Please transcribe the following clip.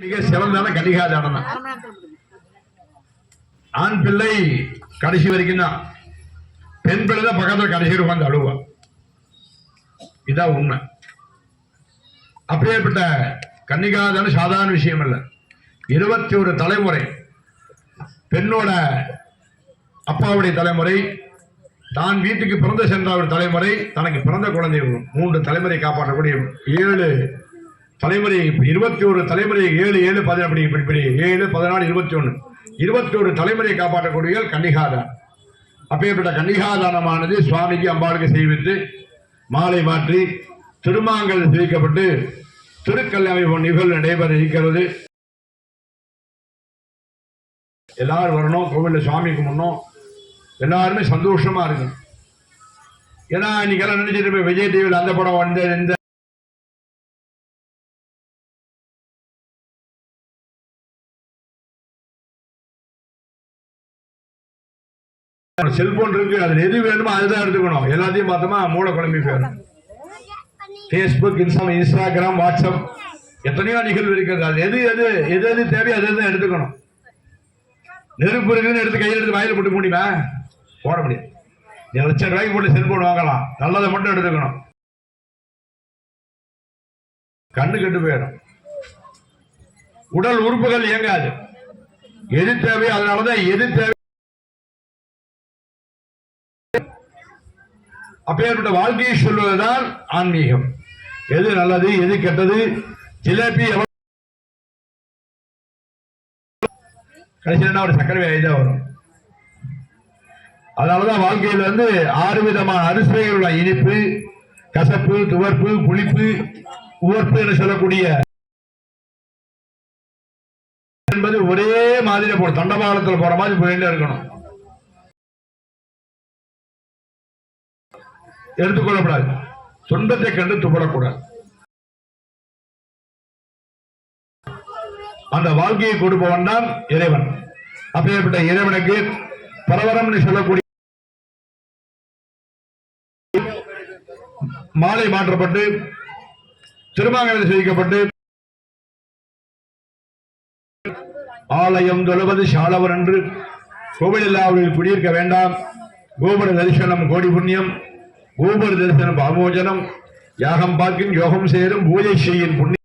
மிக சிறந்தான கன்னிகாதானம். ஆண் பிள்ளை கடைசி வரைக்கும் தான். பெண் பிள்ளை தான் பக்கத்துல கடைசி உட்காந்து அழுவா. இதான் உண்மை. அப்பேற்பட்ட கன்னிகாதானம் சாதாரண விஷயம் அல்ல. இருபத்தி ஒரு தலைமுறை பெண்ணோட அப்பாவுடைய தலைமுறை தான் வீட்டுக்கு பிறந்த சென்ற ஒரு தலைமுறை தனக்கு பிறந்த குழந்தை மூன்று தலைமுறை காப்பாற்றக்கூடிய ஏழு தலைமுறை இருபத்தி ஒரு தலைமுறை ஏழு ஏழு பதினப்படி இப்படி ஏழு பதினாலு இருபத்தி ஒன்று இருபத்தி ஒரு தலைமுறையை காப்பாற்றக்கூடிய கன்னிகாதான் அப்பேற்பட்ட கன்னிகாதானமானது சுவாமிக்கு அம்பாளுக்கு செய்வித்து மாலை மாற்றி திருமாங்கல் செய்விக்கப்பட்டு திருக்கல்யாண நிகழ்வு நடைபெற இருக்கிறது. எல்லாரும் வரணும் கோவிலில் சுவாமிக்கு முன்னோம் எல்லாருமே சந்தோஷமா இருக்கும். ஏன்னா இன்னைக்கெல்லாம் நினைச்சிட்டு விஜய் டிவியில் அந்த படம் வந்து இந்த செல்போன் இருக்கு அதுல எது வேணுமோ அதுதான் எடுத்துக்கணும். எல்லாத்தையும் பார்த்தோமா மூளை குழம்பி போயிடும். ஃபேஸ்புக் இன்ஸ்டா இன்ஸ்டாகிராம் வாட்ஸ்அப் எத்தனையோ நிகழ்வு இருக்கிறது அது எது எது எது எது தேவையோ அது தான் எடுத்துக்கணும். நெருப்பு இருக்குன்னு எடுத்து கையில் எடுத்து வாயில போட்டு முடியுமா போட முடியாது. நீ லட்சம் ரூபாய்க்கு போட்டு செல்போன் வாங்கலாம். நல்லதை மட்டும் எடுத்துக்கணும். கண்ணு கெட்டு போயிடும். உடல் உறுப்புகள் இயங்காது. எது தேவையோ அதனாலதான் எது தேவை அப்பேற்பட்ட வாழ்க்கையை சொல்வதுதான் ஆன்மீகம். எது நல்லது எது கெட்டது ஜிலேபி கடைசியில் ஒரு சக்கரை வியாதி தான் வரும். அதனாலதான் வாழ்க்கையில் வந்து ஆறு விதமான அரிசுவைகள் உள்ள இனிப்பு கசப்பு துவர்ப்பு புளிப்பு உவர்ப்பு என்று சொல்லக்கூடிய என்பது ஒரே மாதிரி போடும். தண்டவாளத்தில் போற மாதிரி போயிட்டே இருக்கணும். எடுத்துக்கொள்ளக்கூடாது துன்பத்தை கண்டு துப்படக்கூடாது அந்த வாழ்க்கையை கொடுப்பவன் தான் இறைவன். அப்பேற்பட்ட இறைவனுக்கு பரவரம்னு சொல்லக்கூடிய மாலை மாற்றப்பட்டு திருமாங்கலை செய்விக்கப்பட்டு ஆலயம் தொழுவது சாலவர் என்று கோவிலில்லாவில் குடியிருக்க வேண்டாம். கோபுர தரிசனம் கோடி புண்ணியம். கோபுர தரிசனம் பாமோஜனம் யாகம் பார்க்கும் யோகம் சேரும் பூஜை செய்யும் புண்ணியம்